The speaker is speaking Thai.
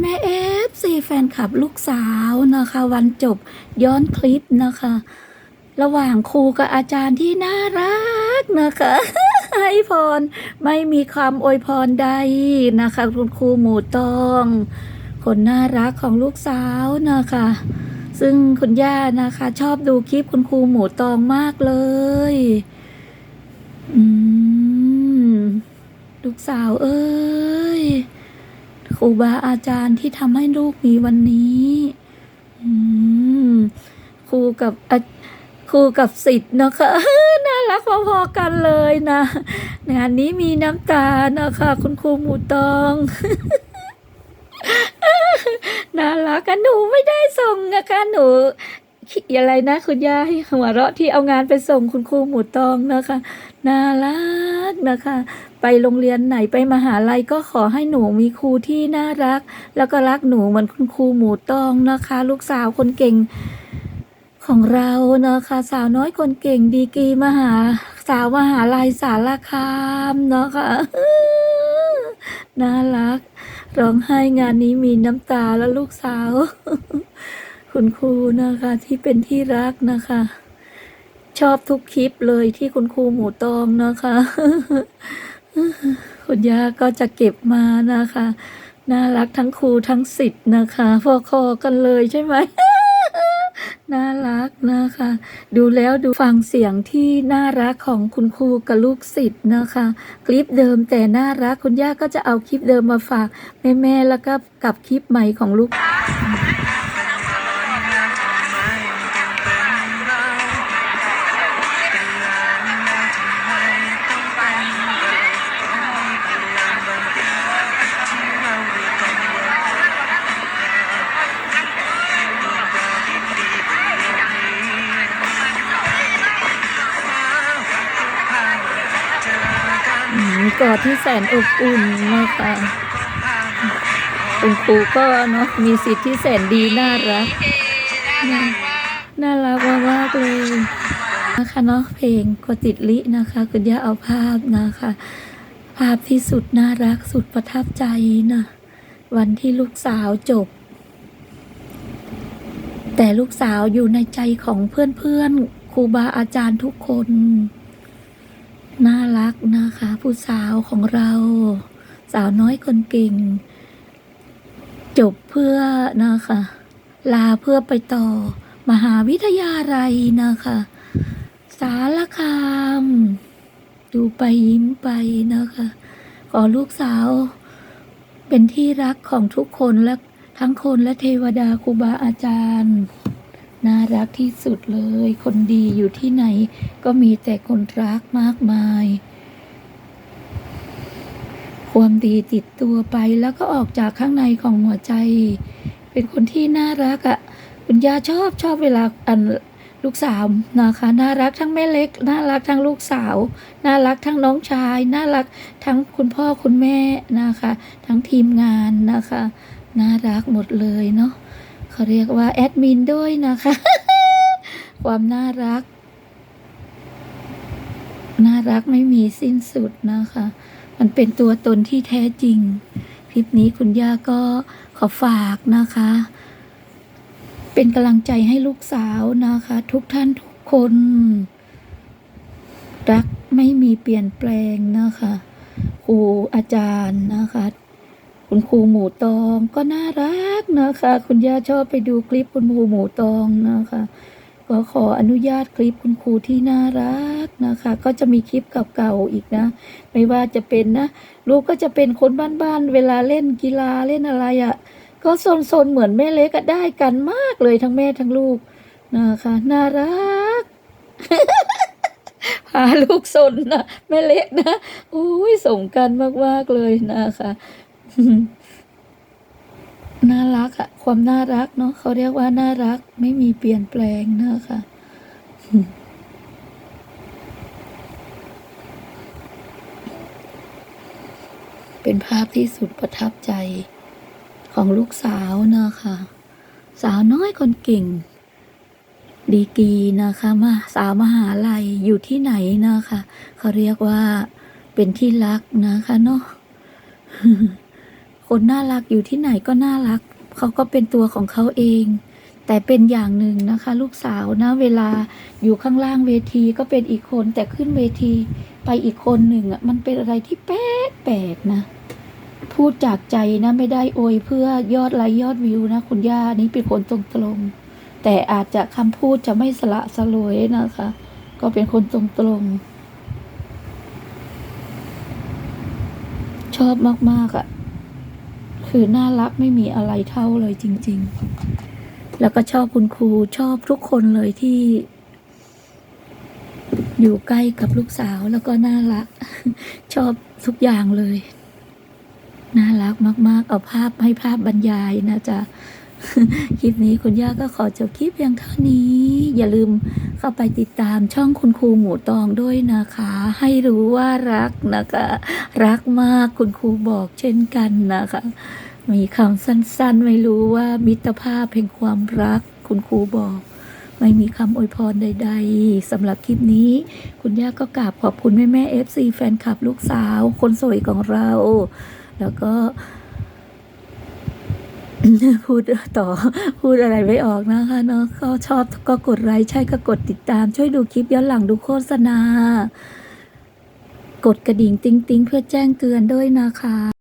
แม่เอฟซีแฟนคลับลูกสาวนะคะ วันจบย้อนคลิปนะคะ ระหว่างครูกับอาจารย์ที่น่ารักนะคะให้พรไม่มีคำอวยพรใดนะคะ คุณครูหมูตอง คนน่ารักของลูกสาวนะคะ ซึ่งคุณย่านะคะ ชอบดูคลิปคุณครูหมูตองมากเลย อืมลูกสาวเอ้ย ครูบาอาจารย์ที่ทำให้ลูกมีวันนี้ครูกับครูกับสิทธิ์นะคะน่ารักพอๆกันเลยนะงานนี้มีน้ำตานะคะ คุณครูหมูตองน่ารักกันหนูไม่ได้ส่งนะคะหนูอะไรนะ คุณย่าให้หัวเราะที่เอางานไปส่งคุณครูหมูตองนะคะ น่ารักนะคะ ไปโรงเรียนไหนไปมหาลัยก็ขอให้หนูมีครูที่น่ารัก แล้วก็รักหนูเหมือนคุณครูหมูตองนะคะ ลูกสาวคนเก่งของเรานะคะสาวน้อยคนเก่งดีกรีมหาสาวมหาลัยสารคามนะคะน่ารัก ร้องไห้งานนี้มีน้ำตาแล้วลูกสาว คุณครูนะคะที่เป็นที่รักนะคะ ชอบทุกคลิปเลยที่คุณครูหมูตองนะคะ คุณย่าก็จะเก็บมานะคะ น่ารักทั้งครูทั้งสิทธิ์นะคะพอคอกันเลยใช่ไหมน่ารักนะคะ ดูแล้วดูฟังเสียงที่น่ารักของคุณครูกับลูกศิษย์นะคะ คลิปเดิมแต่น่ารักคุณย่าก็จะเอาคลิปเดิมมาฝากแม่ๆแล้วก็กับคลิปใหม่ของลูก กอดที่แสนอบอุ่นนะคะคุณครูก็เนาะมีสิทธิ์ที่แสนดีน่ารักน่ารักมากๆเลยนะคะเนาะเพลงกติดลินะคะ คุณย่าเอาภาพนะคะ ภาพที่สุดน่ารักสุดประทับใจนะวันที่ลูกสาวจบ แต่ลูกสาวอยู่ในใจของเพื่อนๆครูบาอาจารย์ทุกคน น่ารักนะคะ ผู้สาวของเรา สาวน้อยคนเก่ง จบเพื่อนะคะ ลาเพื่อไปต่อ มหาวิทยาลัยนะคะ สารคาม ดูไปยิ้มไปนะคะ ขอลูกสาว เป็นที่รักของทุกคนและทั้งคนและเทวดาครูบาอาจารย์ น่ารักที่สุดเลย คนดีอยู่ที่ไหน ก็มีแต่คนรักมากมาย ความดีติดตัวไปแล้วก็ออกจากข้างในของหัวใจ เป็นคนที่น่ารักอะ่ะ คุณย่าชอบชอบเวลาอันลูกสาวนะคะ น่ารักทั้งแม่เล็ก น่ารักทั้งลูกสาว น่ารักทั้งน้องชาย น่ารักทั้งคุณพ่อคุณแม่นะคะ ทั้งทีมงานนะคะ น่ารักหมดเลยเนาะ เขาเรียกว่าแอดมินด้วยนะคะ ความน่ารัก น่ารักไม่มีสิ้นสุดนะคะ มันเป็นตัวตนที่แท้จริง คลิปนี้คุณย่าก็ขอฝากนะคะ เป็นกำลังใจให้ลูกสาวนะคะ ทุกท่านทุกคน รักไม่มีเปลี่ยนแปลงนะคะครูอาจารย์นะคะ คุณครูหมูตองก็น่ารักนะคะ คุณย่าชอบไปดูคลิปคุณครูหมูตองนะคะ ก็ขออนุญาตคลิปคุณครูที่น่ารักนะคะ ก็จะมีคลิปเก่าๆอีกนะ ไม่ว่าจะเป็นนะลูกก็จะเป็นคนบ้านๆเวลาเล่นกีฬาเล่นอะไรอะ่ะ ก็โซนๆเหมือนแม่เล็กก็ได้กันมากเลยทั้งแม่ทั้งลูกนะคะ น่ารักพาลูกซนนะแม่เล็กนะอุ้ยสมกันมากๆเลยนะคะ น่ารักอะความน่ารักเนาะเขาเรียกว่าน่ารักไม่มีเปลี่ยนแปลงนะคะเป็นภาพที่สุดประทับใจของลูกสาวนะคะ สาวน้อยคนเก่ง ดีกรีนะคะมาสาวมหาลัยอยู่ที่ไหนนะคะ เขาเรียกว่าเป็นที่รักนะคะเนาะ คนน่ารักอยู่ที่ไหนก็น่ารัก เขาก็เป็นตัวของเขาเอง แต่เป็นอย่างหนึ่งนะคะ ลูกสาวนะเวลาอยู่ข้างล่างเวทีก็เป็นอีกคนแต่ขึ้นเวทีไปอีกคนหนึ่งอะมันเป็นอะไรที่แปลกแปลกๆนะ พูดจากใจนะไม่ได้โอยเพื่อยอดไลค์ยอดวิวนะคุณย่านี้เป็นคนตรงๆแต่อาจจะคำพูดจะไม่สละสลวยนะคะ ก็เป็นคนตรงๆชอบมากๆอะ่ะ คือน่ารักไม่มีอะไรเท่าเลยจริง ๆ แล้วก็ชอบคุณครูชอบทุกคนเลยที่ อยู่ใกล้กับลูกสาวแล้วก็น่ารัก ชอบทุกอย่างเลย น่ารักมาก ๆ เอาภาพให้ภาพบรรยายนะจ๊ะ คลิปนี้คุณย่าก็ขอจบคลิปเพียงเท่านี้ อย่าลืมเข้าไปติดตามช่องคุณครูหมูตองด้วยนะคะ ให้รู้ว่ารักนะคะ รักมากคุณครูบอกเช่นกันนะคะ มีคำสั้นๆ ไม่รู้ว่ามิตรภาพแห่งความรักคุณครูบอก ไม่มีคำอวยพรใด ๆสำหรับคลิปนี้ คุณย่าก็กราบขอบคุณแม่แม่เอฟซีแฟนคลับลูกสาว คนสวยของเรา แล้วก็ พูดต่อพูดอะไรไม่ออกนะคะเนาะก็ชอบก็กดไลค์ใช่ก็กดติดตาม ช่วยดูคลิปย้อนหลังดูโฆษณา กดกระดิ่งติ๊งๆ เพื่อแจ้งเตือนด้วยนะคะ